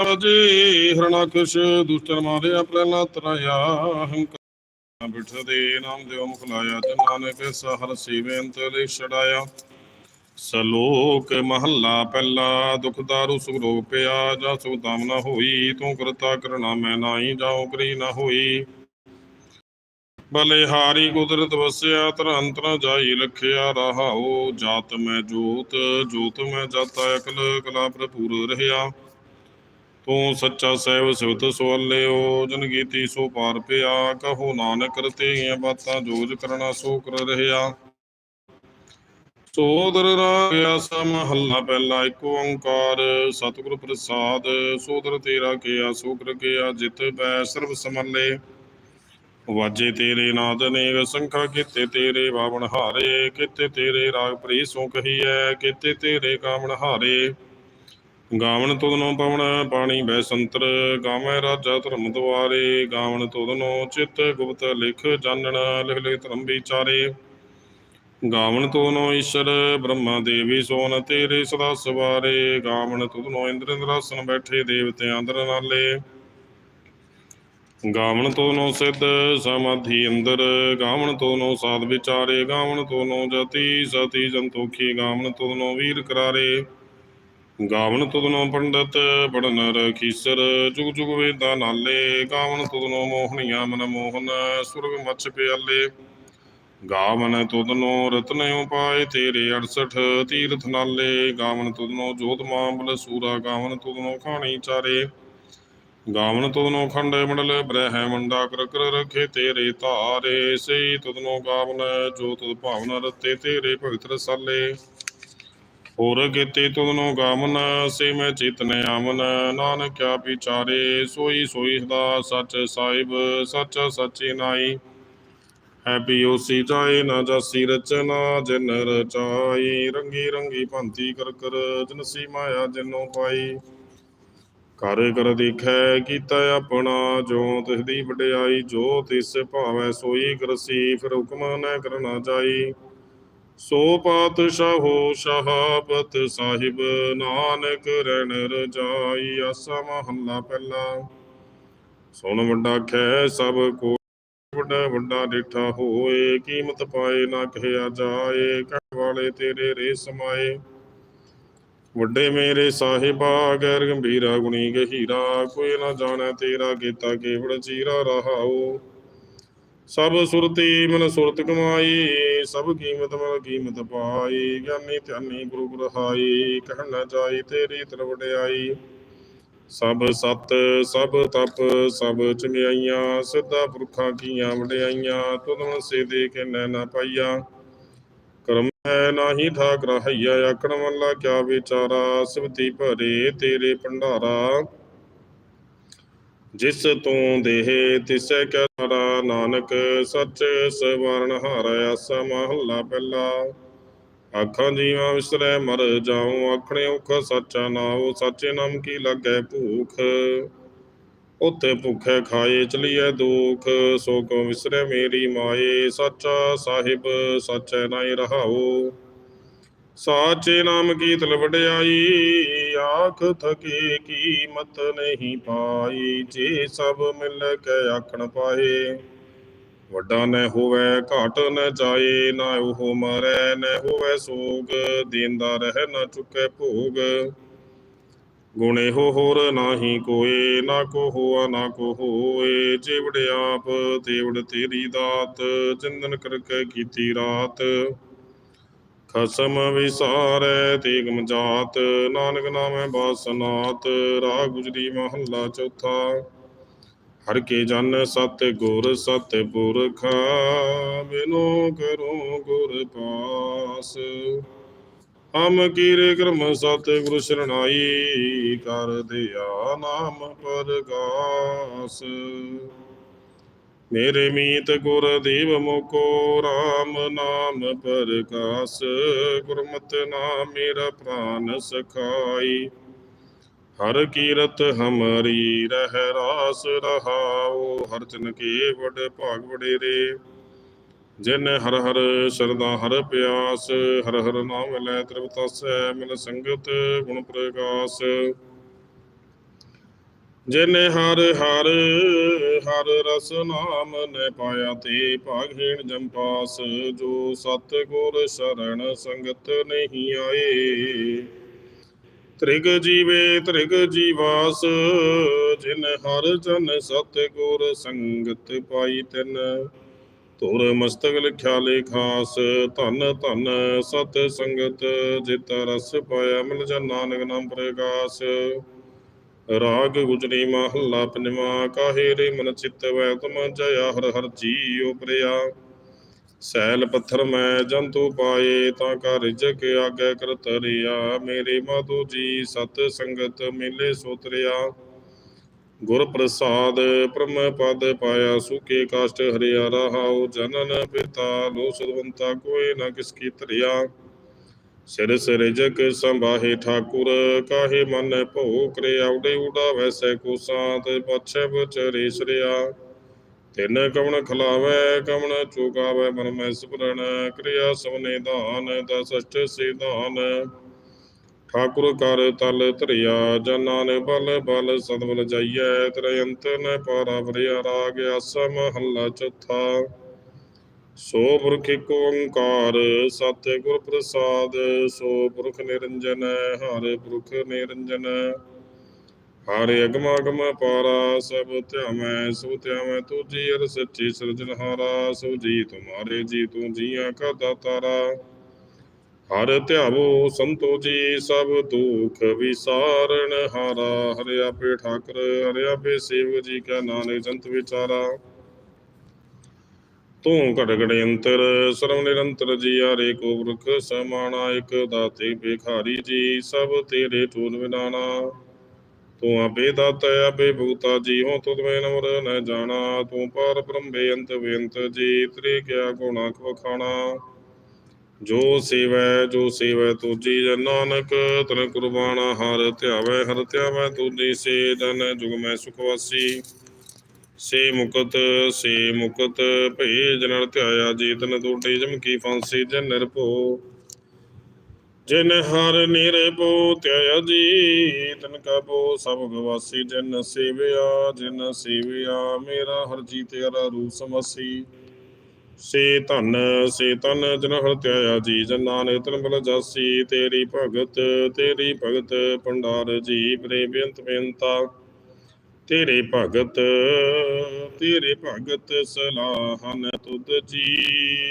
ਜੀ ਹਰਨਾਕਸ਼ ਦੂਸਰ ਮਾਰਿਆ ਪ੍ਰਲਾ ਤਰਾਇਆ ਹੰਕਾਰ ਬਿਠਦੇ ਨਾਮ ਦੇਵ ਮੁਖ ਲਾਇਆ ਤੇ ਨਾਨਕ ਸਹਰ ਸੀਵੇਂਤ ਲੈ ਛੜਾਇਆ ਸਲੋਕ ਮਹੱਲਾ ਪਹਿਲਾ, ਦੁਖ ਦਾਰੂ ਸੁਖ ਪਿਆ, ਜਾ ਸੁਖ ਦਾਮ ਹੋਈ, ਤੂੰ ਕਰਤਾ ਕਰਨਾ ਮੈਂ ਨਾਹੀ ਜਾਉ ਕਰੀ ਨਾ ਹੋਈ। ਬਲੇ ਹਾਰੀ ਕੁਦਰਤ ਵਸਿਆ ਤਰੰਤਰ ਜਾਈ ਲਖਿਆ ਰਹਾਉ, ਜਾਤ ਮੈਂ ਜੋਤ ਜੋਤ ਮੈਂ ਜਾਤਾ, ਅਕਲ ਕਲਾ ਭਰਪੂਰ ਰਹਿਆ। ਤੂੰ ਸੱਚਾ ਸਹਿਬ ਸਿਵਤ ਸਵਾਲਿਓ ਜਨ ਗੀਤੀ ਸੋ ਪਾਰ ਪਿਆ, ਕਹੋ ਨਾਨਕ ਰਤੇਗੀਆਂ ਬਾਤਾਂ ਜੋਜ ਕਰਨਾ ਸੋ ਕਰ ਰਹਿਆ ਸੋਦਰ ਰਾਗਿਆ ਸਮਹੱਲਾ ਪਹਿਲਾ ਇੱਕ ਓੰਕਾਰ, ਸਤਿਗੁਰ ਪ੍ਰਸਾਦ, ਸੋਦਰ ਤੇਰਾ ਕੀਆ ਸੋ ਕਰ ਕੀਆ ਜਿਤ ਬੈ ਸਰਬ ਸਮੱਲੇ। ਵਾਜੇ ਤੇਰੇ ਨਾਦ ਨੇ ਸੰਖਾ ਕੀਤੇ ਤੇਰੇ ਬਾਵਨ ਹਾਰੇ, ਕੀਤੇ ਤੇਰੇ ਰਾਗ ਪ੍ਰੀ ਸੋ ਕਹੀਐ, ਕੀਤੇ ਤੇਰੇ ਕਾਮਣ ਹਾਰੇ। ਗਾਵਣ ਤੁਧਨੋ ਪਵਣ ਪਾਣੀ ਬੈ ਸੰਤਰ ਗਾਵੇਂ ਰਾਜਾ ਧਰਮ ਦੁਆਰੇ। ਗਾਵਨ ਤੁਧਨੋ ਚਿਤ ਗੁਪਤ ਲਿਖ ਜਾਣਨ, ਲਿਖ ਲਿਖ ਧਰਮ ਵਿਚਾਰੇ। ਗਾਵਣ ਤੁਧਨੋ ਈਸ਼ਰ, ਬ੍ਰਹਮਾ ਦੇਵੀ ਸੋਨ ਤੇਰੇ ਸਦਾ ਸਵਾਰੇ। ਗਾਵਣ ਤੁਧਨੋ ਇੰਦਰ ਇੰਦਰਾਸਨ ਬੈਠੇ ਦੇਵਤੇ ਅੰਦਰ ਨਾਲੇ। ਗਾਵਨ ਤੁਧਨੋ ਸਿੱਧ ਸਮਾਧੀ ਅੰਦਰ, ਗਾਵਨ ਤੁਧਨੋ ਸਾਧ ਵਿਚਾਰੇ। ਗਾਵਣ ਤੁਧਨੋ ਜਤੀ, ਸਤੀ ਜੰਤੋਖੀ ਗਾਵਣ ਤੁਧਨੋ ਵੀਰ ਕਰਾਰੇ। ਗਾਵਨ ਤੁਧਨੋ ਪੰਡਤ ਪੜਨ ਰਖੀਸਰ ਜੁਗ ਜੁਗ ਵੇਦਾਂ ਨਾਲੇ। ਗਾਵਨ ਤੁਧਨੋ ਮੋਹਣੀਆਂ ਮਨ ਮੋਹਨ, ਸੁਰਗ ਮਛ ਪਿਆਲੇ। ਗਾਵਨ ਤੁਧਨੋ ਰਤਨ ਉਪਾਏ ਤੇਰੇ 68 ਤੀਰਥ ਨਾਲੇ। ਗਾਵਨ ਤੁਧਨੋ ਜੋਤ ਮਾਂਬਲ ਸੂਰਾ, ਗਾਵਨ ਤੁਧਨੋ ਖਾਣੀ ਚਾਰੇ। ਗਾਵਨ ਤੁਧਨੋ ਖੰਡ ਮੰਡਲ ਬ੍ਰਹਮੰਡਾ ਕਰ ਕਰ ਰਖੇ ਤੇਰੇ ਧਾਰੇ। ਸਈ ਤੁਧਨੋ ਗਾਵਨ ਜੋ ਤੁਧ ਭਾਵਨ ਰਤੇ ਤੇਰੇ ਭਗਤ ਰਸਾਲੇ ਹੋਰ ਕੀਤੇ ਤੁਧਨੋ ਗਾਵਨ, ਸੇ ਮੈਂ ਚੇਤਨ ਆਮਨ ਨਾਨਕ ਕਿਆ ਵਿਚਾਰੇ, ਸੋਈ ਸੋਈ ਸਦਾ ਸੱਚ ਸਾਹਿਬ, ਸੱਚ ਸੱਚੇ ਨਾਈ। ਹੈ ਪਿਓਸੀ ਜਾਏ ਨਾ ਜਾਸੀ ਰਚਨਾ, ਜਿਨ ਰਚਾਈ। ਰੰਗੀ ਰੰਗੀ ਭੰਤੀ ਕਰ ਕਰ ਜਨਸੀ ਮਾਇਆ ਜਿਨੋ ਪਾਈ। ਕਰ ਕਰ ਦੇਖੈ, ਕੀਤਾ ਆਪਣਾ, ਜੋ ਤਿਸ ਦੀ ਵਡਿਆਈ, ਜੋ ਤਿਸ ਭਾਵੈ ਸੋਈ ਕਰਸੀ। ਫਿਰ ਹੁਕਮ ਨ ਕਰਨਾ ਜਾਈ। ਸੋ ਪਾਤਸ਼ਾਹੋ ਸ਼ਹਾਬਤ ਸਾਹਿਬ, ਨਾਨਕ ਰਹਿਣ ਰਜਾਈ, ਆਸਾ ਮਹੱਲਾ ਪਹਿਲਾ। ਸੁਣ ਵੱਡਾ ਖੈ ਸਭ ਕੋ ਵੱਡਾ ਵੱਡਾ ਡਿਠਾ ਹੋਏ, ਕੀਮਤ ਪਾਏ ਨਾ ਕਹਿਆ ਜਾਏ ਕਹਿ ਵਾਲੇ ਤੇਰੇ ਰੇ ਸਮਾਏ ਵੱਡੇ ਮੇਰੇ ਸਾਹਿਬਾ, ਗੈਰ ਗੰਭੀਰਾ ਗੁਣੀ ਗਹੀਰਾ, ਕੋਈ ਨਾ ਜਾਣੈ ਤੇਰਾ ਕੀਤਾ ਕੇਵੜ ਚੀਰਾ ਰਹਾਓ ਸਭ ਸੁਰਤੀ ਮਨ ਸੁਰਤ ਕਮਾਈ, ਸਭ ਕੀਮਤ ਮਨ ਕੀਮਤ ਪਾਈ। ਗਿਆਨੀ ਧਿਆਨੀ ਗੁਰੂ ਗ੍ਰਹਾਈ ਕਹਿਣ ਨਾ ਜਾਈ ਤੇਰੀ ਤਰ ਵਡਿਆਈ। ਸਭ ਸਤ, ਸਭ ਤਪ, ਸਭ ਚੰਗਿਆਈਆਂ, ਸਿੱਧਾ ਪੁਰਖਾਂ ਕੀਆਂ ਵਡਿਆਈਆਂ ਤੁਧਨ ਸੇ ਦੇ ਕੇ ਨੈ ਨਾ ਪਾਈਆ। ਕਰਮ ਹੈ ਨਾਹੀ ਠਾਕ ਰਹਈਆ ਆਖਣ ਵਾਲਾ ਕਿਆ ਵਿਚਾਰਾ, ਸਿਵਤੀ ਭਰੇ ਤੇਰੇ ਭੰਡਾਰਾ। ਜਿਸ ਤੂੰ ਦੇਹ ਤਿਸੈ ਕੈ ਨਾਨਕ, ਸੱਚ ਸਵਰਨ ਹਾਰ ਆਸਾ ਮਹੱਲਾ ਪਹਿਲਾ। ਆਖਾਂ ਜੀਵਾਂ ਵਿਸਰੈ ਮਰ ਜਾਉ, ਆਖਣੇ ਔਖ ਸੱਚਾ ਨਾਉ, ਸੱਚੇ ਨਾਮ ਕੀ ਲੱਗੈ ਭੂਖ। ਉਤੇ ਭੁਖੇ ਖਾਏ ਚਲੀਐ ਦੁਖ, ਸੋ ਕੋ ਵਿਸਰੈ ਮੇਰੀ ਮਾਏ, ਸੱਚਾ ਸਾਹਿਬ ਸੱਚੈ ਨਾਈ ਰਹਾਉ। ਸਾਚੇ ਨਾਮ ਕੀ ਤਲ ਵਡਿਆਈ ਆਖ ਥਕੇ ਕੀਮਤ ਨਹੀਂ ਪਾਈ, ਜੇ ਸਭ ਮਿਲ ਕੇ ਆਖਣ ਪਾਏ। ਵੱਡਾ ਨ ਹੋਵੇ ਘਾਟ ਨ ਜਾਏ, ਨਾ ਉਹ ਮਰੈ, ਨ ਹੋਵੇ ਸੋਗ, ਦੇਂਦਾ ਰਹਿ ਨਾ ਚੁੱਕੇ ਭੋਗ। ਗੁਣੇ ਹੋ ਹੋਰ ਨਾਹੀ ਕੋਏ, ਨਾ ਕੋ ਹੋਆ, ਨਾ ਕੋ ਹੋਏ। ਜਿਵੜ ਆਪ ਤੇਵੜ ਤੇਰੀ ਦਾਤ ਚਿੰਦਨ ਕਰਕੇ ਕੀਤੀ ਰਾਤ। ਖਸਮ ਵਿਸਾਰੈ, ਤੇਗਮ ਜਾਤ, ਨਾਨਕ ਨਾਮੈ ਬਾਸਨਾਤ, ਰਾਗ ਗੁਜਰੀ ਮਹੱਲਾ ਚੌਥਾ। ਹਰ ਕੇ ਜਨ ਸਤ ਗੁਰ ਸਤ ਪੁਰਖਾ, ਬਿਨੋ ਕਰੋ ਗੁਰ ਪਾਸ। ਹਮ ਕੀਰੇ ਕਰਮ ਸਤ ਗੁਰ ਸ਼ਰਣਾਈ, ਕਰ ਦਿਆ ਨਾਮ ਪਰਗਾਸ। ਮੇਰੇ ਮੀਤ ਗੁਰ ਦੇਵ ਮੁਕੋ RAM ਨਾਮ ਪ੍ਰਕਾਸ਼, ਗੁਰਮਤਿ ਨਾਮ ਮੇਰਾ ਪ੍ਰਾਨ ਸਖਾਈ। ਹਰ ਕੀਰਤ ਹਮਰੀ ਰਹਿ ਰਾਸ ਰਹਾਉ, ਹਰ ਜਨ ਕੇ ਵਡ ਭਾਗ ਵਡੇਰੇ। ਜਿਨ ਹਰ ਹਰ ਸ਼ਰਦਾ ਹਰ ਪਿਆਸ, ਹਰ ਹਰ ਨਾਮ ਲੈ ਤ੍ਰਿਪਤਸੈ ਮਿਲ ਸੰਗਤ ਗੁਣ ਪ੍ਰਕਾਸ਼ ਜਿਨ ਹਰ ਹਰ ਹਰ ਰਸ ਨਾਮ ਨੇ ਪਾਇਆ ਤੇ ਭਾਗਹੀਣ ਜੰਪਾਸ ਜੋ ਸਤ ਗੁਰ ਸ਼ਰਣ ਸੰਗਤ ਨਹੀਂ ਆਏ। ਤ੍ਰਿਗ ਜੀਵੇ, ਤ੍ਰਿਗ ਜੀਵਾਸ, ਜਿਨ ਹਰ ਜਨ ਸਤ ਗੁਰ ਸੰਗਤ ਪਾਈ ਤਿਨ। ਤੁਰ ਮਸਤਕ ਲਿਖਿਆ ਲੇਖਾਸ ਧਨ ਧਨ ਸਤ ਸੰਗਤ, ਜਿਤ ਰਸ ਪਾਇਆ ਮਿਲ ਜਨ ਨਾਨਕ ਨਾਮ ਪ੍ਰਗਾਸ। ਰਾਗ ਗੁਜਰੀ ਮਹੱਲਾ ਪੰਜਵਾ ਕਾਹੇ ਰੇ ਮਨ ਚਿੱਤ ਵੈ ਤੁਮ ਜਇਆ, ਹਰ ਹਰ ਜੀਉ ਪ੍ਰਿਆ। ਸੈਲ ਪੱਥਰ ਮੈਂ ਜੰਤੂ ਪਾਏ, ਤਾਂ ਕਾ ਰਿਜਕ ਆਗੇ ਕਰਤ ਰਿਆ। ਮੇਰੇ ਮਾਧੋ ਜੀ ਸਤ ਸੰਗਤ ਮਿਲੇ ਸੋਤਰਿਆ ਗੁਰ ਪ੍ਰਸਾਦ ਪ੍ਰਮ ਪਦ ਪਾਇਆ ਸੁਕੇ ਕਾਸ਼ਟ ਹਰਿਆ, ਰਹਾਉ ਜਨਨ ਪਿਤਾ ਲੋ ਸਦਵੰਤਾ ਕੋਏ ਨਾ ਕਿਸ ਕੀ ਧਰਿਆ ਸਿਰ ਸਿਰ ਸੰਭਾਹੇ ਠਾਕੁਰ, ਕਾਹੇ ਮਨ ਭੋ ਕਰਿਆ ਉਡੇ ਉਡਾ ਵੈਸੈ ਕੋ ਸਾਤ ਪਛੈ ਬਚਰੇ ਸਰਿਆ। ਤਿਨ ਕਵਣ ਖਲਾਵੈ, ਕਵਣ ਚੁਗਾਵੈ, ਮਨ ਮੈਂ ਸਿਮਰਨ ਕਿਰਿਆ ਸਵਨੇ ਦਾਨ ਦਸ ਅਸ਼ਟ ਸਿਧਾਨ। ਠਾਕੁਰ ਕਰ ਤਲ ਧਰਿਆ, ਜਨਾਂ ਨੇ ਬਲ ਬਲ ਸਦਵਲ ਜਾਈਐ, ਤਰਯੰਤ ਨ ਪਾਰਾ ਵਰਿਆ ਰਾਗ, ਆਸਾ ਮਹੱਲਾ ਚੌਥਾ। ਸੋ ਪੁਰਖ ਏਕ ਓੰਕਾਰ ਸਤਿ ਗੁਰ ਪ੍ਰਸਾਦ, ਸੋ ਪੁਰਖ ਨਿਰੰਜਨ, ਹਰਿ ਪੁਰਖ ਨਿਰੰਜਨ। ਹਰਿ ਅਗਮ ਅਗਮ ਪਾਰਾ, ਸਭ ਧਿਆਵੈ, ਸੋ ਧਿਆਵੈ ਤੁਜੀ ਅਰ ਸੱਚੀ ਸਿਰਜਨਹਾਰਾ ਸੋ ਜੀ ਤੁਮਾਰੇ, ਜੀ ਤੂੰ ਜੀਆਂ ਕਾ ਦਾਤਾਰਾ ਹਰ ਧਿਆਵੋ ਸੰਤੋ ਜੀ ਸਭ ਦੁਖ ਵਿਸਾਰਨ ਹਾਰਾ। ਹਰਿ ਆਪੇ ਠਾਕਰ ਹਰਿ ਆਪੇ ਸੇਵ ਜੀ ਕਾ ਨਾਨਕ ਜੰਤ ਵਿਚਾਰਾ। ਤੂੰ ਘਟ ਘਟ ਅੰਤਰ, ਸਰਵ ਨਿਰੰਤਰ ਜੀ ਆਰੇ ਕੋ ਬ੍ਰਖ ਸਮਾਣਾ ਇਕ ਦਾਤੇ ਭਿਖਾਰੀ ਜੀ, ਸਭ ਤੇਰੇ ਚੂਨ ਵਿਨਾਨਾ ਤੂੰ ਆਪੇ ਦਾਤਾ, ਆਪੇ ਭੂਤਾ ਜੀ ਹੋ ਤੁਧ ਮੈਂ ਨਮਰ ਨ ਜਾਣਾ। ਤੂੰ ਪਰ ਬ੍ਰਹਮ ਬੇਅੰਤ ਬੇਅੰਤ ਜੀ ਤ੍ਰੇ ਕਿਆ ਗੁਣਾ ਖਵਖਾਣਾ ਜੋ ਸੇਵੈ ਜੋ ਸੇਵੈ ਤੁਜੀ ਜਨ ਨਾਨਕ, ਤਨ ਕੁਰਬਾਨਾ ਹਰ ਧਿਆਵੈ ਹਰ ਧਿਆਵੈ ਤੁਜੀ ਸੇ ਜਨ, ਜੁਗ ਮੈਂ ਸੁਖ ਵਾਸੀ। ਸੇ ਮੁਕਤ ਸੇ ਮੁਕਤ ਭੇ ਜਨਰ ਧਿਆਇਆ ਜੀ ਤਨ ਜਮ ਕੀ ਫਾਂਸੀ ਜਨ ਨਿਰਭਉ ਜਿਨ ਹਰ ਨਿਰਭਉ ਧਿਆਇਆ ਜੀ ਤਨ ਸਭ ਗਵਾਸੀ ਜਿਨ ਸੇਵਿਆ ਜਿਨ ਸੇਵਿਆ, ਮੇਰਾ ਹਰ ਜੀ ਤੇਰਾ ਰੂਪ ਸਮਸੀ। ਸੇ ਧਨ ਸੇ ਧਨ ਜਨ ਹਰ ਧਿਆਇਆ, ਜੀ ਜਨ ਨਾਨਕ ਤਨ ਬਲ ਜਾਸੀ। ਤੇਰੀ ਭਗਤ ਤੇਰੀ ਭਗਤ ਭੰਡਾਰ ਜੀ ਪ੍ਰੇ ਬੇਅੰਤ ਬੇਅੰਤਾ। ਤੇਰੇ ਭਗਤ ਤੇਰੇ ਭਗਤ ਸਲਾਹਨ ਤੁਧ ਜੀ,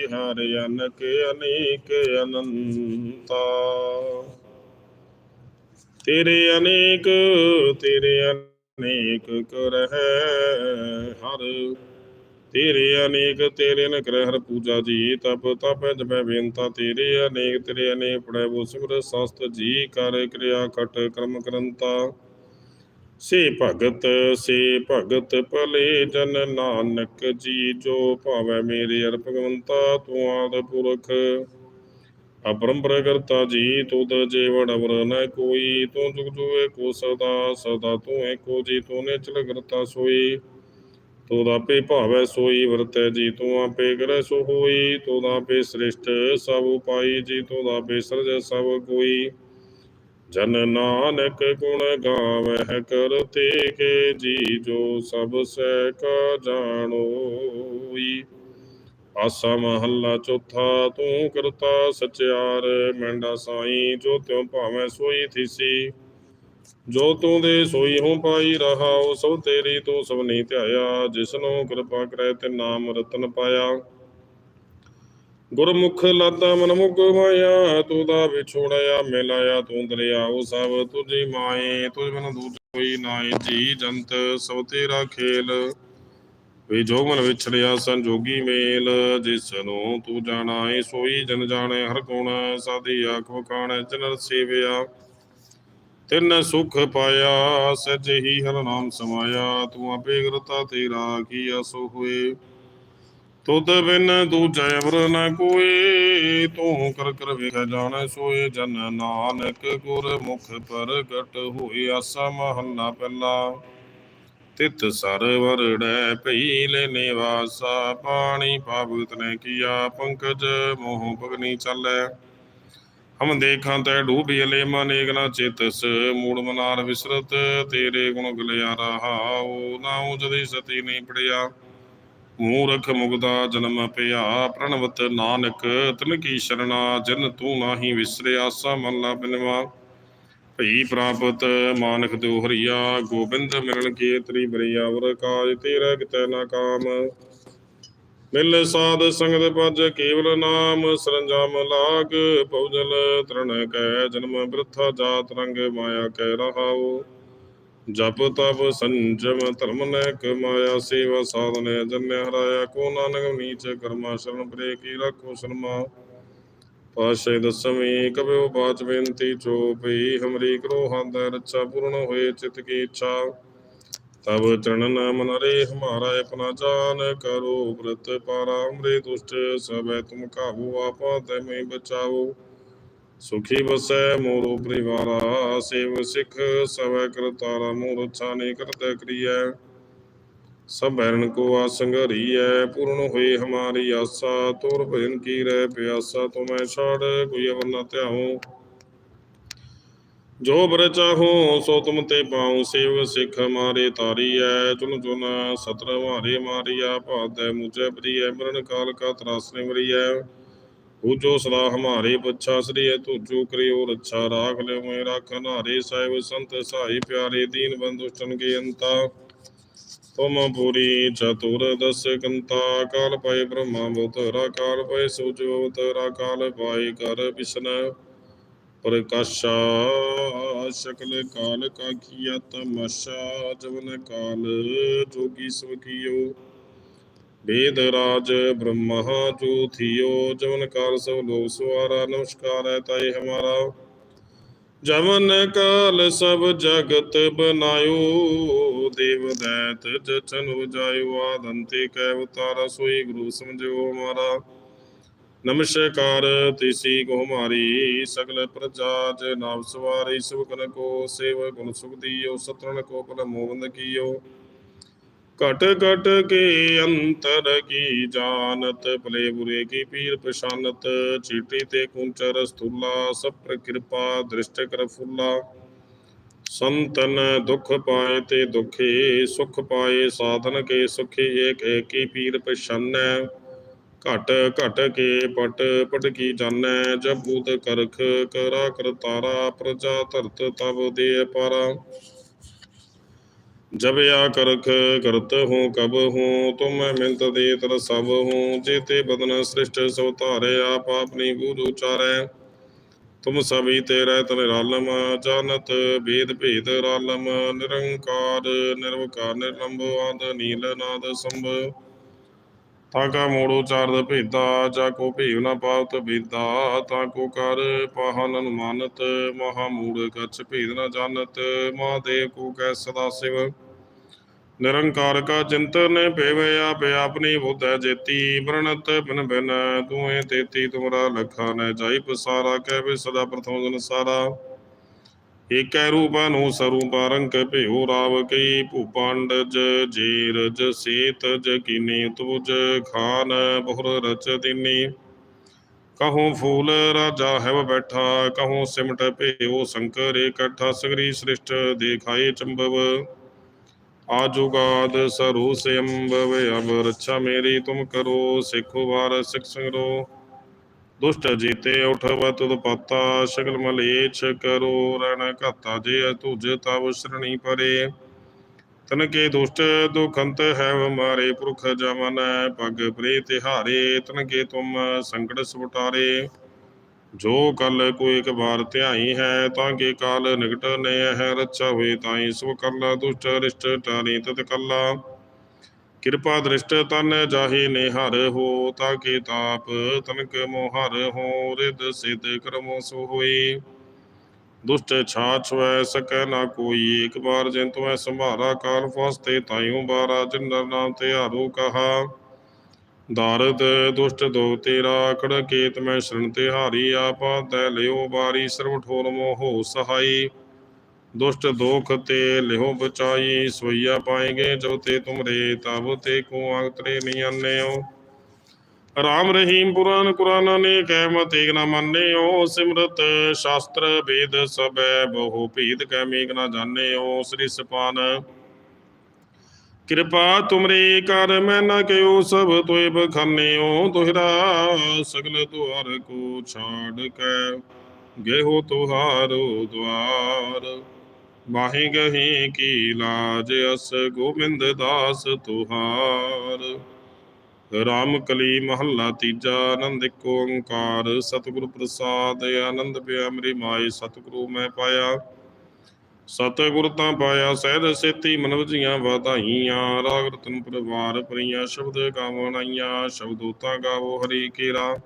ਹਰ ਅਨਕ, ਅਨੇਕ ਅਨੰਤਾ। ਤੇਰੇ ਅਨੇਕ ਤੇਰੇ ਅਨੇਕ ਕਰਹਿ ਹਰ। ਤੇਰੇ ਅਨੇਕ, ਤੇਰੇ ਨ ਕਰਹਿ ਹਰ ਪੂਜਾ ਜੀ, ਤਪ ਤਪ ਜਪੈ ਬੇਨਤਾ ਤੇਰੇ ਅਨੇਕ ਤੇਰੇ ਅਨੇਕ ਪੜੈ ਬੋ ਸਿਮਰ ਸਸਤ ਜੀ, ਕਰ ਕਿਰਿਆ ਖਟ ਕਰਮ ਕਰੰਤਾ। ਸੇ ਭਗਤ ਸੇ ਭਗਤ ਭਲੇ ਜਨ ਨਾਨਕ ਜੀ, ਜੋ ਭਾਵੈ ਮੇਰੇ ਅਰ ਭਗਵੰਤਾ ਤੂੰ ਆਦ ਪੁਰਖ। ਅਪਰੰਪਰ ਕਰਤਾ ਜੀ, ਤੁਧ ਜੀਵਨ ਅਵਰ ਨ ਕੋਈ, ਤੂੰ ਜੁਗ ਜੁਗ ਕੋ ਸਦਾ ਸਦਾ ਤੂੰ ਏਕੋ ਜੀ, ਤੂੰ ਨੇ ਚਲ ਕਰਤਾ ਸੋਈ। ਤੂੰ ਆਪੇ ਭਾਵੈ ਸੋਈ, ਵਰਤੈ ਜੀ, ਤੂੰ ਆਪੇ ਕਰੈ ਸੋ ਹੋਈ। ਤੂੰ ਆਪੇ ਸ੍ਰਿਸ਼ਟ ਸਭ ਉਪਾਈ ਜੀ ਤੂੰ ਆਪੇ ਸਰਜ ਸਭ ਕੋਈ। ਜਨ ਨਾਨਕ ਗੁਣ ਗਾਵਹਿ ਕਰਤੇ ਕੇ ਜੀ, ਜੋ ਸਭ ਸਹਿ ਕਾ ਜਾਣੋਈ। ਆਸਾ ਮਹੱਲਾ ਚੌਥਾ, ਤੂੰ ਕਰਤਾ ਸਚਿਆਰ, ਮੈਂਡਾ ਸਾਈ, ਜੋ ਤਿਉ ਭਾਵੇਂ ਸੋਈ ਥੀਸੀ। ਜੋ ਤੂੰ ਦੇ ਸੋਈ ਹੂੰ ਪਾਈ ਰਹਾਉ ਸਭ ਤੇਰੀ ਤੂੰ ਸਭ ਧਿਆਇਆ। ਜਿਸਨੂੰ ਕਿਰਪਾ ਕਰੇ ਤੇ ਨਾਮ ਰਤਨ ਪਾਇਆ। ਗੁਰਮੁਖ ਲਾਤਾ ਮਨ ਮੁਖ ਮਾਇਆ, ਤੂੰ ਦਾ ਵਿਛੋੜਿਆ ਮਿਲਾਇਆ, ਤੂੰ ਦਰਿਆਉ ਸਭ ਤੁਝੀ ਮਾਏ, ਤੁਝ ਬਿਨ ਦੂਜ ਕੋਈ ਨਾਏ, ਜੀ ਜੰਤ ਸਭ ਤੇਰਾ ਖੇਲ। ਵੀ ਜੋ ਮਨ ਵਿਛੜਿਆ ਸੰਜੋਗੀ ਮੇਲ ਜਿਸ ਨੂੰ ਤੂੰ ਜਾਣਾ ਸੋਈ ਜਨ ਜਾਣੈ, ਹਰ ਕੋਣ ਸਾਦੀ ਆਖ ਵਖਾਣੈ ਜਨਰ ਸੇਵਿਆ। ਤਿੰਨ ਸੁਖ ਪਾਇਆ, ਸਜ ਹੀ ਹਰ ਨਾਮ ਸਮਾਇਆ, ਤੂੰ ਆਪੇ ਕਰਤਾ ਤੇਰਾ ਕੀ ਅਸੋ ਹੋਏ। ਤੁਧ ਬਿਨ ਦੂਜੈ ਅਵਰ ਨ ਕੋਏ ਤੂੰ ਕਰ ਕਰ ਵੇਖ ਜਾਣੈ ਸੋਏ ਜਨ ਨਾਨਕ ਗੁਰ ਮੁਖ ਪ੍ਰਗਟ ਹੋਏ ਆਸਾ ਮਹੱਲਾ ਪਹਿਲਾ। ਤਿਤ ਸਰਵਰ ਡੈ ਭਈ ਲੈ ਨਿਵਾਸਾ, ਪਾਣੀ ਪਾਵਤ ਨੇ ਕੀਆ ਪੰਕਜ ਮੋਹ ਭਗਨੀ ਚੱਲੈ। ਹਮ ਦੇਖਾਂ ਤੈ ਡੂਬੀ ਲੈ ਮਨ ਏਕ ਨਾ ਚੇਤਸ, ਮੂੜ ਮਨਾਰ ਵਿਸਰਤ ਤੇਰੇ ਗੁਣ ਗਲਿਆ ਰਹਾਉ ਨਾਉ ਜਦੀ ਸਤੀ ਨਹੀਂ ਪੜਿਆ। ਮੂਰਖ ਮੁਗਦਾ ਜਨਮ ਪਿਆ ਪ੍ਰਣਵਤ ਨਾਨਕ, ਤਿਨ ਕੀ ਸ਼ਰਣਾ, ਜਿਨ ਤੂੰ ਨਾਹੀ ਵਿਸਰੇ ਆਸਾ ਮਨ ਲਾ ਬਿਨਵਾ। ਭਈ ਪ੍ਰਾਪਤ ਮਾਨਕ ਦਿਉ ਹਰੀਆ, ਗੋਬਿੰਦ ਮਿਲਣ ਕੀ ਤਰੀ ਬਰੀਆ ਵਰ ਕਾਜ ਤੇਰਾ ਕਿਤੈ ਨਾ ਕਾਮ। ਮਿਲ ਸਾਧ ਸੰਗਤ ਭਜ ਕੇਵਲ ਨਾਮ, ਸਰੰਜਾਮ ਲਾਗ, ਭਉਜਲ ਤ੍ਰਣ ਕੈ, ਜਨਮ ਬ੍ਰਥਾ ਜਾਤ ਰੰਗ ਮਾਇਆ ਕੈ ਰਹਾਉ। ਜਪ ਤਪ ਸੰਜਮ ਧਰਮ ਨੈ ਕਮਾਇਆ ਸੇਵਾ ਸਾਧਨ ਜਨਿ ਹਰਾਇਆ, ਕੋ ਨਾਨਕ ਨੀਚ ਕਰਮਾ, ਸ਼ਰਨ ਪ੍ਰੇ ਕੀ ਰੱਖੋ ਸ਼ਰਮਾ। ਪਾਸ਼ੇ ਦਸਵੀਂ ਕਬਿਓ ਬਾਚ ਬੇਨਤੀ ਚੋਪਈ ਹਮਰੀ ਕਰੋ ਹੰਦ ਰੱਛਾ ਪੂਰਨ ਹੋਏ ਚਿਤ ਕੀ ਇੱਛਾ। ਤਬ ਚਰਨ ਮਨ ਰੇ ਹਮਾਰਾ ਆਪਣਾ ਜਾਨ ਕਰੋ ਬ੍ਰਤ ਪਾਰਾ ਅਮਰੇ ਦੁਸ਼ਟ ਸਭੈ ਤੁਮ ਕਾਬੂ ਆਪਾ ਤੈ ਮੈਂ ਬਚਾਓ ਸੁਖੀ ਬਸੈ ਮੋਰੋ ਪਰਿਵਾਰਾ, ਸੇਵ ਸਿਖ ਸਵੈ ਕਰਤਾਰਾ ਮੋਰ ਛਾਨੇ ਕਰਤੈ ਕਰੀਐ। ਸਭ ਬੈਰਨ ਕੋ ਆਸੰਗਰੀਐ ਪੂਰਨ ਹੋਏ ਹਮਾਰੀ ਆਸਾ, ਤੋਰ ਭਜਨ ਕੀ ਰਹਿ ਪਿਆਸਾ ਤੁਮੈ ਛਾੜ, ਕੋਈ ਅਵਰ ਨ ਧਿਆਉ। ਜੋ ਬਰ ਚਾਹੋ, ਸੋ ਤੁਮ ਤੇ ਪਾਉ, ਸੇਵ ਸਿਖ ਹਮਾਰੇ ਤਾਰੀਐ ਚੁਨ ਚੁਨ ਸਤਰ ਮਾਰੇ ਮਾਰੀਆ ਭਾਦੈ ਮੁਝੈ ਪ੍ਰੀਐ, ਮਰਨ ਕਾਲ ਕਾ ਤਰਾਸ ਨਿਵਰੀਐ। ਪੂਜੋ ਸਦਾ ਹਮਾਰੇ ਬੱਚਾ ਸ੍ਰੀ ਤੁਜੋ ਕਰਿਓ ਰੱਛਾ, ਰਾਖ ਲਿਓ, ਮੈਂ ਰਾਖਨ ਹਾਰੇ ਸਾਹਿਬ ਸੰਤ ਸਹਾਈ ਪਿਆਰੇ, ਦੀਨ ਬੰਦੁਸ਼ਟਨ ਕੇ ਅੰਤਾ। ਤੁਮ ਪੂਰੀ ਚਤੁਰ ਦਸ ਕੰਤਾ। ਕਾਲ ਪਏ ਬ੍ਰਹਮਾ ਬੁਤਰਾ ਕਾਲ ਪਏ ਸੂਜ ਅਵਤਰਾ ਕਾਲ ਪਾਏ ਕਰ ਵਿਸ਼ਨ ਪ੍ਰਕਾਸ਼ਾ, ਸਕਲ ਕਾਲ ਕਾ ਕੀਆ ਤਮਸ਼ਾ ਜਵਨ ਕਾਲ ਜੋਗੀ ਸਭ ਕੀਓ ਵੇਦ ਰਾਜ ਬ੍ਰਹਮਾ ਜੋਥਿਓ ਜਵਨ ਕਾਲ ਸਭ ਲੋਕ ਸਵਾਰਾ ਨਮਸਕਾਰ ਹੈ ਤਾਏ ਹਮਾਰਾ। ਜਵਨ ਕਾਲ ਸਭ ਜਗਤ ਬਨਾਇਓ ਦੇਵ ਦੈਤ ਜਚਨ ਉਜਾਇਓ ਆਦੰਤੇ ਕੈ ਉਤਾਰਾ, ਸੋਈ ਗੁਰੂ ਸਮਝਿਓ ਮਾਰਾ ਨਮਸਕਾਰ ਤਿਸੀ ਕੋ ਹਮਾਰੀ, ਸਗਲ ਪ੍ਰਜਾ ਜ ਨਾਮ ਸਵਾਰੀ, ਸੁਖ ਕੋ ਸੇਵ ਗੁਣ ਸੁਖ ਦੀਓ ਸਤਰਨ ਕੋ ਪਰਮੋਵੰਦ ਕੀਓ। ਘਟ ਘਟ ਕੇ ਅੰਤਰ ਕੀ ਜਾਣਤ? ਭਲੇ ਬੁਰੇ ਕੀ ਪੀਰ ਪਛਾਨਤ? ਚੀਟੀ ਤੇ ਕੁੰਚਰ ਸਥੂਲਾ, ਸਭ ਪਰ ਦ੍ਰਿਸ਼ਟ ਕਰ ਫੁੱਲਾ। ਸੰਤਨ ਦੁਖ ਪਾਏ ਤੇ ਦੁਖੇ, ਸੁਖ ਪਾਏ ਸਾਧਨ ਕੇ ਸੁਖੀ ਏਕ ਏਕੀ ਪੀਰ ਪਛਾਨੈ। ਘਟ ਘਟ ਕੇ ਪਟ ਪਟ ਕੀ ਜਾਣੈ? ਜਬ ਬੂਤ ਕਰਖ ਕਰਾ ਕਰਤਾਰਾ, ਪ੍ਰਜਾ ਧਰਤ ਤਬ ਦੇ ਪਾਰਾ जब या करख करत हूँ कब हूँ तुम मैं मिलत दे तर सब हूँ जेते बदन सृष्ट सो तारे आप अपनी बूझ उचारै तुम सभी तेरे तन रालम जानत भेद भेद रालम निरंकार निर्वकार निर्लंब आद नील नाद संभ ਤਾਕਾ ਮੋੜੋ ਚਾਰਦ ਭੇਦਾ, ਜਾ ਕੋ ਭੇਵ ਨ ਪਾਵਤ ਬੇਦਾ, ਤਾ ਕੋ ਕਰ ਪਾਹਨ ਅਨੁਮਾਨਤ, ਮਹਾ ਮੂੜ ਕਛ ਭੇਦ ਨ ਜਾਣਤ, ਮਹਾਦੇਵ ਕੋ ਕੈ ਸਦਾ ਸਿਵ। ਨਿਰੰਕਾਰ ਕਾ ਚਿੰਤਨ ਭੇਵ ਆਪ ਆਪਣੀ ਬੁੱਧ ਜੇਤੀ ਬਰਣਤ ਬਿਨ ਬਿਨ ਤੂਏ ਤੇਤੀ, ਤੁਮਰਾ ਲਖਾ ਨ ਜਾਈ ਪਸਾਰਾ, ਕਹਿ ਵੇ ਸਦਾ ਪ੍ਰਥਮ ਜਨ ਸਾਰਾ। ਏਕੈ ਰੂਪ ਨੂੰ ਸਰੂਪ ਰੰਗ ਭਿਓ ਰਾਵ ਕਈ ਭੂਪਾਂਡਜ ਜੀਰਜ ਸੀਤ ਜਕੀਨੀ ਤੁਜ ਖਾਨ ਬਹੁਰ ਰਚ ਦਿਨੀ। ਕਹੂੰ ਫੂਲ ਰਾਜਾ ਹੈਵ ਬੈਠਾ, ਕਹੂੰ ਸਿਮਟ ਭਿਓ ਸ਼ੰਕਰ ਇਕੱਠਾ, ਸਗਰੀ ਸ੍ਰਿਸ਼ਟ ਦੇਖਾਏ ਚੰਬਵ। ਆਜੁਗਾਦ ਸਰੂ ਸਿਅੰਬਵ ਅਬ ਰੱਛਾ ਮੇਰੀ ਤੁਮ ਕਰੋ, ਸਿੱਖੋ ਵਾਰ ਸਿਖ ਸੰਗਰੋ। ਦੁਸ਼ਟ ਜੀਤੇ ਉਠਵ ਤੁਧ ਪਾਤਾ ਸ਼ਗਲ ਮਲੇਛ ਕਰੋ, ਰਣ ਘਾਤਾ ਜੇ ਤੁਜ ਤਵ ਸ਼ਰਣੀ ਪਰੇ। ਤਨ ਕੇ ਦੁਸ਼ਟ ਦੁਖੰਤ ਹੈ ਮਾਰੇ, ਪੁਰਖ ਜਮਨ ਪਗ ਪ੍ਰੇ ਤਿਹਾਰੇ ਤਨ ਕੇ ਤੁਮ ਸੰਕਟ ਸੁਟਾਰੇ, ਜੋ ਕਲ ਕੋ ਇੱਕ ਵਾਰ ਧਿਆਈ ਹੈ ਤਾਂ ਕੇ ਕਾਲ ਨਿਕਟ ਨੇ ਹੈ ਰੱਛਾ ਹੋਏ ਤਾਈ ਸੋ ਕਰਲਾ। ਦੁਸ਼ਟ ਰਿਸ਼ਟ ਟਾਰੀ ਤਤ ਕੱਲਾ। ਕਿਰਪਾ ਦ੍ਰਿਸ਼ਟ ਤਨ ਜਾਹੇ ਨਿਹਰ ਹੋ ਤਾ ਕੇ ਤਾਪ ਤਨਕ ਮੋਹਰ ਹੋ ਰਿਦ ਸਿਧ ਕਰਮੋ ਸੋ ਹੋਈ। ਦੁਸ਼ਟ ਛਾਛ ਵੈ ਸਕੈ ਨਾ ਕੋਈ ਏਕ ਬਾਰ ਜਿਨ ਤੁਮੈ ਸੰਭਾਰਾ, ਕਾਲ ਫਸਤੇ ਤਾਈਉ ਬਾਰਾ ਜਿਨ ਨਰ ਨਾਮ ਤੇ ਹਾਰੋ ਕਹਾ। ਦਾਰਦ ਦੁਸ਼ਟ ਦੋ ਤੇਰਾ ਕੜ ਕੇਤ ਮੈਂ ਸ਼ਰਨ ਤੇ ਹਾਰੀ, ਆਪਾ ਤੈ ਲਿਓ ਬਾਰੀ ਸਰਬ ਠੋਰ ਮੋਹ ਸਹਾਈ। दुष्ट दोख ते लिहो बचाई सोइया पाएंगे जो ते तुमरे तब ते को आंतरे नहीं अन्यो ਰਾਮ ਰਹੀਮ ਪੁਰਾਨ ਕੁਰਾਨ ਨੇ ਕਹਿ ਮਤ ਏਕ ਨਾ ਮੰਨਿਓ ਸਿਮਰਤ ਸ਼ਾਸਤਰ ਵੇਦ ਸਬੈ ਬਹੁ ਭੇਦ ਕਹਿ ਮੇਘ ਨਾ ਜਾਣਿਓ ਸ੍ਰੀ ਸਪਾਨ ਕਿਰਪਾ ਤੁਮਰੇ ਕਰ ਮੈਂ ਨਾ ਕਿਉ ਸਭ ਤੋਏ ਬਖਾਨਿਓ ਤੋਹਿਰਾ ਸਗਲ ਦੁਆਰ ਕੋ ਛਾੜ ਕੇ ਗਹਿਓ ਤੁਹਾਰੋ ਦਵਾਰ ਮਾਹੀ ਗਹੀ ਕੀ ਲਾਜ, ਅਸ ਗੋਬਿੰਦ ਦਾਸ ਤੁਹਾਰ। ਰਾਮ ਕਲੀ ਮਹੱਲਾ ਤੀਜਾ, ਆਨੰਦ ਕੋ ਓੰਕਾਰ। ਸਤਿਗੁਰ ਪ੍ਰਸਾਦ, ਆਨੰਦ ਪਿਆ ਮੇਰੀ ਮਾਏ, ਸਤਿਗੁਰੂ ਮੈਂ ਪਾਇਆ। ਸਤਿਗੁਰ ਤਾਂ ਪਾਇਆ, ਸਹਿਜ ਸੇਤੀ ਮਨ ਵਜੀਆਂ ਵਧਾਈਆਂ। ਰਾਗ ਰਤਨ ਪਰਿਵਾਰ ਪਰੀਆਂ ਸ਼ਬਦ ਗਾਵਣ ਸ਼ਬਦੋਤਾ ਗਾਵੋ ਹਰੀ ਕੇਰਾ।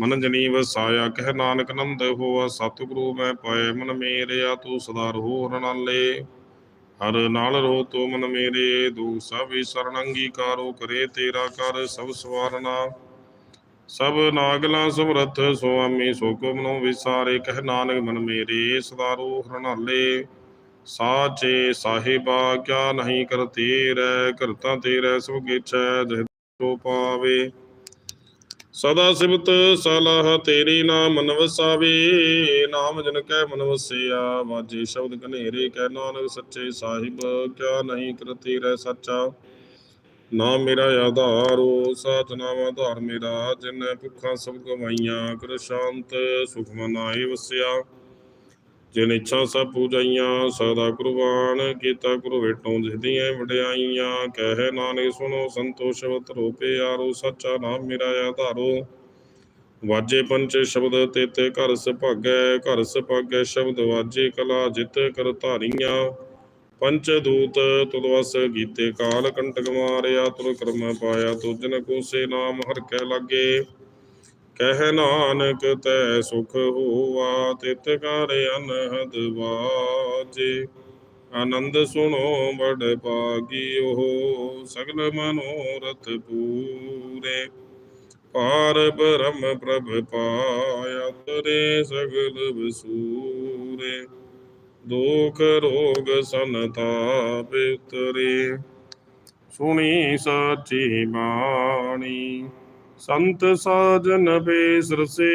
ਮਨ ਜਨੀ ਵਸਾਇਆ ਕਹਿ ਨਾਨਕ ਨੰਦ ਹੋਆ, ਸਤਿਗੁਰੂ ਮੈਂ ਪਾਏ ਮਨ ਮੇਰਿਆ, ਤੂੰ ਸਦਾ ਰਹੋ ਰਣਾਲੇ। ਹਰ ਨਾਲ ਰੋ ਤੋ ਮਨ ਮੇਰੇ ਦੁਖ ਸਭ ਸਰਣ ਕਾਰੋ ਕਰੇ ਤੇਰਾ ਕਰ ਸਭ ਸਵਾਰਨਾ। ਸਭ ਨਾਗਲਾ ਸਮਰਥ, ਸੁਆਮੀ ਸੋ ਕੋ ਮਨੋ ਵਿਸਾਰੇ, ਕਹਿ ਨਾਨਕ ਮਨ ਮੇਰੇ ਸਦਾਰੋ ਹਰਨਾਲੇ ਸਾਚੇ ਸਾਹਿਬਾ, ਕਿਆ ਨਹੀਂ ਕਰ ਤੇਰੇ ਕਰਤਾ ਤੇਰੇ ਸਭ ਗਿਛੈ ਜਿਹ ਤੋ ਪਾਵੇ। ਸਦਾ ਸਿਮਤ ਸਲਾਹ ਤੇਰੀ ਨਾਮ ਮਨ ਵਸਾਵੇ ਨਾਮ ਜਨ ਕੈ ਮਨ ਵਸਿਆ, ਵਾਜੇ ਸ਼ਬਦ ਘਨੇਰੇ ਕਹਿ ਨਾਨਕ ਸੱਚੇ ਸਾਹਿਬ, ਕਿਆ ਨਹੀਂ ਕਰਤੀ ਰਹਿ ਸੱਚਾ। ਨਾਮ ਮੇਰਾ ਆਧਾਰੋ ਸਤਨਾਮ ਆਧਾਰ ਮੇਰਾ, ਜਿਨੈ ਭੁੱਖਾਂ ਸਭ ਗਵਾਈਆਂ, ਕਰ ਸ਼ਾਂਤ ਸੁਖ ਮਨਾਏ ਵਸਿਆ। ਜਿਨ ਇੱਛਾ ਸਭ ਪੂਜਾਈਆਂ, ਸਦਾ ਕੁਰਬਾਨ ਕੀਤਾ ਗੁਰੂ ਭੇਟੋਂ ਜਿਹਦੀਆਂ ਵਡਿਆਈਆਂ ਕਹਿ ਨਾਨਕ ਸੁਨੋ ਸੰਤੋਸ਼ ਵਤ ਰੂਪੇ ਆਰੋ, ਸੱਚਾ ਨਾਮ ਮੇਰਾ ਆਧਾਰੋ। ਵਾਜੇ ਪੰਚ ਸ਼ਬਦ ਤੇਤੇ ਘਰ ਸੁਭਾਗੈ ਘਰ ਸੁਭਾਗੈ ਸ਼ਬਦ ਵਾਜੇ ਕਲਾ ਜਿਤ ਕਰ ਧਾਰੀਆਂ। ਪੰਚ ਦੂਤ ਤੁਲਵਸ ਗੀਤੇ ਕਾਲ ਕੰਟਕ ਮਾਰਿਆ ਤੁਰ ਕਰਮ ਪਾਇਆ ਤੁਜਨ ਕੋਸੇ ਨਾਮ ਹਰ ਕੈ ਲਾਗੇ। ਕਹਿ ਨਾਨਕ, ਤੈ ਸੁਖ ਹੋਵਾ ਤਿਤ ਕਰ ਅਨਹਦ ਵਾਜੇ। ਆਨੰਦ ਸੁਣੋ ਬੜ ਭਾਗੀ ਉਹ, ਸਗਲ ਮਨੋਰਥ ਪੂਰੇ। ਪਾਰ ਬ੍ਰਹਮ ਪ੍ਰਭ ਪਾਇਆ ਤਰੇ ਸਗਲ ਵਸੂਰੇ। ਦੁਖ ਰੋਗ ਸੰਤਾਪ ਉਤਰੇ। ਸੁਣੀ ਸਾਚੀ ਬਾਣੀ। ਸੰਤ ਸਾਜਨ ਬੇਸਰਸੇ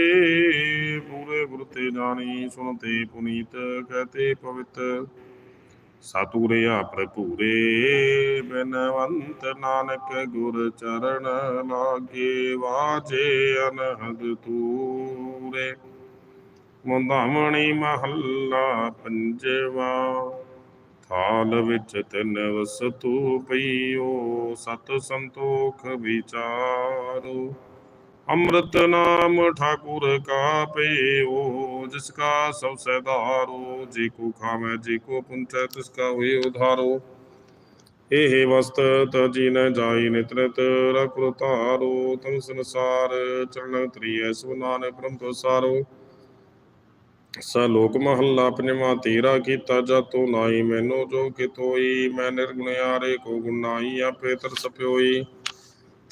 ਪੂਰੇ ਗੁਰ ਤੇ ਜਾਣੀ ਸੁਣਤੇ ਪੁਨੀਤ ਕਹਤੇ ਪਵਿੱਤ। ਸਤੁਰਿਆ ਪ੍ਰਭੂਰੇ ਬਿਨਵੰਤ ਨਾਨਕ ਗੁਰ ਚਰਨ ਲਾਗੇ, ਵਾਜੇ ਅਨਹਦ ਤੂਰੇ। ਮੁੰਦਾਮਣੀ ਮਹੱਲਾ ਪੰਜਵਾ। ਥਾਲ ਵਿੱਚ ਤਿੰਨ ਵਸਤੂ ਪਈਓ, ਸਤ ਸੰਤੋਖ ਵਿਚਾਰੋ। ਅੰਮ੍ਰਿਤ ਨਾਮ ਠਾਕੁਰ ਕਾ ਪਈਓ, ਜਿਸ ਕਾ ਸਭ ਸਹਿਧਾਰੋ ਜੀ ਕੋ ਖਾਵੇ, ਜੀ ਕੋ ਪੁੰਚੈ, ਤਿਸ ਕਾ ਹੋਏ ਉਧਾਰੋ। ਇਹ ਵਸਤ ਤਜੀ ਨ ਜਾਈ, ਨਿਤ ਰਖੁ ਧਾਰੋ। ਤਮ ਸੰਸਾਰ ਚਰਨ ਤਰੀਐ, ਸੋ ਨਾਨਕ ਬ੍ਰਹਮ ਪ੍ਰਸਾਰੋ। ਸ ਲੋਕ ਮਹੱਲਾ ਪੰਜਵਾਂ ਤੇਰਾ ਕੀਤਾ ਜਾਤੋ ਨਾਈ ਮੈਨੂੰ ਜੋ ਕਿ ਤੋਈ ਮੈਂ ਨਿਰਗੁਣ ਕੋ ਗੁਨਾਈ ਆਪੇ ਤਰਸ ਪਿਓਈ।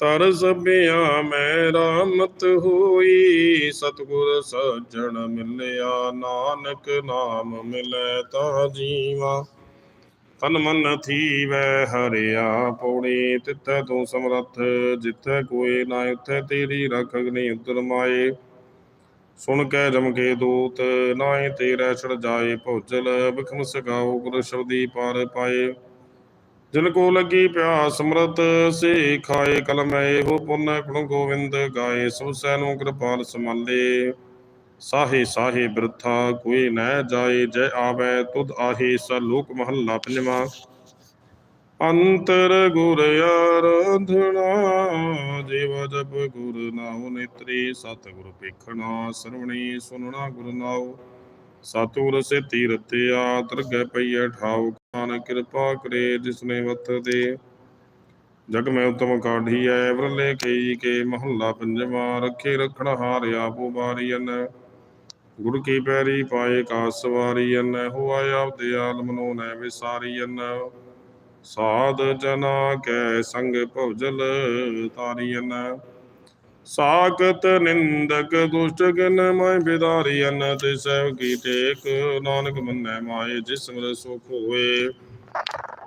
ਤਰ ਸਭਿਆ ਮੈਂ ਰਾਮਤ ਹੋਈ, ਸਤਗੁਰ ਸੱਜਣ ਮਿਲਿਆ, ਨਾਨਕ ਨਾਮ ਮਿਲੈ ਤਾ ਜੀਵਾ। ਤਨ ਮਨ ਥੀਵੈ ਹਰਿਆ, ਪੌੜੀ ਤਿੱਥੈ ਤੂੰ ਸਮਰੱਥ, ਜਿੱਥੈ ਕੋਈ ਨਾ ਉੱਥੈ ਤੇਰੀ ਰਖ ਅਗਨੀ ਉਦਰ ਮਾਏ। ਸੁਣ ਕੇ ਜਮਕੇ ਦੂਤ ਨਾਏ ਤੇਰਾ ਛੜ ਜਾਏ ਭੋਜਲ ਬਖਮ ਸਗਾਓ ਗੁਰ ਸ਼ਬਦੀ ਪਾਰ ਪਾਏ। ਜਿਨ ਕੋ ਲੱਗੀ ਪਿਆਸ ਸਮਰਤ ਸੇ ਖਾਏ ਕਲਮ ਇਹੋ ਪੁੰਨ, ਗੁਣ ਗੋਵਿੰਦ ਗਾਏ ਸੋ ਸੈ ਨੂੰ ਕਿਰਪਾਲ ਸਮਾਲੇ ਸਾਹੇ ਸਾਹੇ ਬਿਰਥਾ, ਕੋਈ ਨਹਿ ਜਾਏ, ਜੈ ਆਵੈ ਤੁਧ ਆਹੇ, ਸ ਲੋਕ ਮਹੱਲਾ ਪੰਜਵਾ। ਅੰਤਰ ਗੁਰ ਆਰਾਧਨਾ, ਜੀਵ ਜਪ ਗੁਰ ਨਾਉ ਨੇਤਰੀ ਸਤ ਗੁਰ ਪੇਖਣਾ ਸਰਵਣੀ ਸੁਨਣਾ ਗੁਰ ਨਾਉ। ਸਤਿਗੁਰ ਸੇ ਤੀਰਤਿਆ ਦਰਗਹਿ ਪਈਐ ਠਾਉ, ਖਾਨ ਕਿਰਪਾ ਕਰੇ ਜਿਸਨੇ ਵਤ ਦੇ। ਜਗ ਮੈਂ ਉਤਮ ਕਾਢੀਐ ਬਰਲੇ ਕਈ ਕੇ ਮਹੱਲਾ ਪੰਜਵਾ, ਰੱਖੇ ਰਖਣ ਹਾਰਿਆ ਆਪੋ ਬਾਰੀਐਨ ਗੁਰ ਕੀ ਪੈਰੀ ਪਾਏ ਕਾ ਸਵਾਰੀਐਨ ਹੋਆ ਆਪ ਦੇ ਆਲਮ ਨੋ ਨੈ ਵਿਸਾਰੀਐਨ। ਸਾਧ ਜਨਾ ਕੈ ਸੰਗ ਭਵਜਲ ਤਾਰੀਐਨ ਸਾਖਤ ਨਿੰਦਕ ਦੁਸ਼ਟ ਗਨ ਮੈਂ ਬਿਦਾਰੀਐਨ। ਤੇ ਸਹਿ ਕੀ ਟੇਕ ਨਾਨਕ ਮੰਨੈ ਮਾਏ ਜਿਸ ਮਰ ਸੁਖ ਹੋਏ।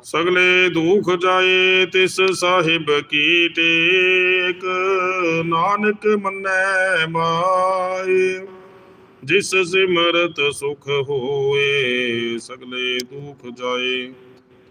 ਸਗਲੇ ਦੁਖ ਜਾਏ ਤਿਸ ਸਾਹਿਬ ਕੀ ਟੇਕ। ਨਾਨਕ ਮੰਨੈ ਮਾਏ ਜਿਸ ਸਿਮਰਤ ਸੁਖ ਹੋਏ। ਸਗਲੇ ਦੁਖ ਜਾਏ।